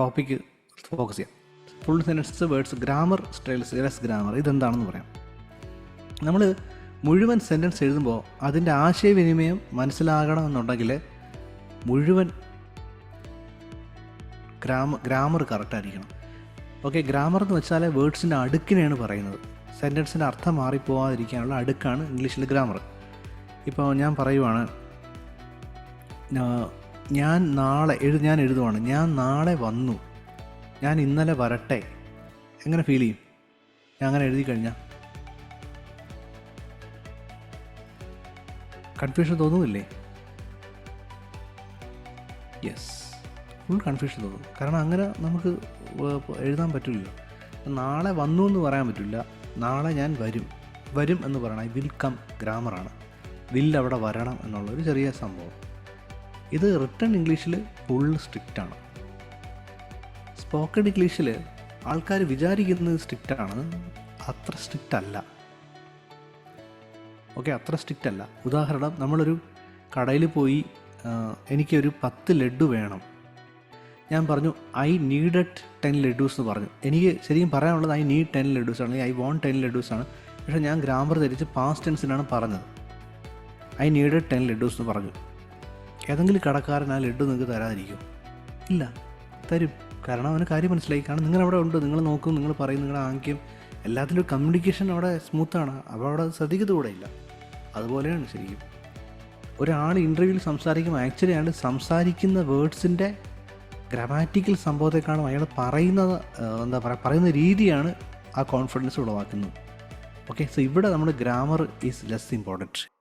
Topic focus ചെയ്യാം. Full sentences words grammar styles less grammar ഇതെന്താണെന്ന് പറയാം. നമ്മൾ മുഴുവൻ സെന്റൻസ് എഴുതുമ്പോൾ അതിന്റെ ആശയവിനിമയം മനസ്സിലാകണമെന്നുണ്ടെങ്കിൽ മുഴുവൻ ഗ്രാമ ഗ്രാമർ കറക്റ്റായിരിക്കണം ഓക്കെ ഗ്രാമർ എന്ന് വെച്ചാൽ വേർഡ്സിന്റെ അടുക്കിനെയാണ് പറയുന്നത്. സെന്റൻസിന്റെ അർത്ഥം മാറിപ്പോവാതിരിക്കാനുള്ള അടുക്കാണ് ഇംഗ്ലീഷിൽ ഗ്രാമർ ഇപ്പോൾ ഞാൻ പറയുവാണ് ഞാൻ നാളെ എഴു ഞാൻ എഴുതുവാണ്. ഞാൻ നാളെ വന്നു. ഞാൻ ഇന്നലെ വരട്ടെ. എങ്ങനെ ഫീൽ ചെയ്യും? ഞാൻ അങ്ങനെ എഴുതി കഴിഞ്ഞാൽ കൺഫ്യൂഷൻ തോന്നുന്നില്ലേ? യെസ് ഫുൾ കൺഫ്യൂഷൻ തോന്നും. കാരണം അങ്ങനെ നമുക്ക് എഴുതാൻ പറ്റില്ലല്ലോ. നാളെ വന്നു എന്ന് പറയാൻ പറ്റില്ല. നാളെ ഞാൻ വരും. വരും എന്ന് പറയണം. Will come ഗ്രാമറാണ്. വിൽ അവിടെ വരണം എന്നുള്ളൊരു ചെറിയ സംഭവം. ഇത് റിട്ടേൺ ഇംഗ്ലീഷിൽ ഫുൾ സ്ട്രിക്റ്റ് ആണ്. സ്പോക്കൺ ഇംഗ്ലീഷിൽ ആൾക്കാർ വിചാരിക്കുന്നത് സ്ട്രിക്റ്റ് ആണ്. അത്ര സ്ട്രിക്റ്റ് അല്ല. ഓക്കെ അത്ര സ്ട്രിക്റ്റ് അല്ല. ഉദാഹരണം നമ്മളൊരു കടയിൽ പോയി എനിക്കൊരു പത്ത് ലഡു വേണം. ഞാൻ പറഞ്ഞു ഐ നീഡഡ് ടെൻ ലഡൂസ് എന്ന് പറഞ്ഞു. എനിക്ക് ശരിക്കും പറയാനുള്ളത് ഐ നീഡ് ടെൻ ലഡൂസ് ആണ്. ഐ വോണ്ട് ടെൻ ലഡൂസ് ആണ്. പക്ഷേ ഞാൻ ഗ്രാമർ ധരിച്ച് പാസ്റ്റ് ടെൻസിനാണ് പറഞ്ഞത്. ഐ നീഡഡ് ടെൻ ലഡൂസ് എന്ന് പറഞ്ഞു. ഏതെങ്കിലും കടക്കാരൻ ആ ലഡു നിങ്ങൾക്ക് തരാതിരിക്കും. ഇല്ല തരും. കാരണം അവന് കാര്യം മനസ്സിലായി. കാരണം നിങ്ങൾ അവിടെ ഉണ്ട് നിങ്ങൾ നോക്കും നിങ്ങൾ പറയും നിങ്ങളുടെ ആംഗ്യം. എല്ലാത്തിലും കമ്മ്യൂണിക്കേഷൻ അവിടെ സ്മൂത്താണ് അപ്പോൾ അവിടെ ശ്രദ്ധിക്കുന്നത് കൂടെ ഇല്ല. അതുപോലെയാണ് ശരിക്കും. ഒരാൾ ഇന്റർവ്യൂവിൽ സംസാരിക്കുമ്പോൾ ആക്ച്വലി അയാൾ സംസാരിക്കുന്ന വേർഡ്സിന്റെ ഗ്രാമാറ്റിക്കൽ സംഭവത്തെക്കാളും അയാൾ പറയുന്നത് എന്താ പറയുക പറയുന്ന രീതിയാണ് ആ കോൺഫിഡൻസ് ഉളവാക്കുന്നത്. ഓക്കെ സോ ഇവിടെ നമ്മുടെ ഗ്രാമർ ഈസ് ലെസ് ഇമ്പോർട്ടന്റ്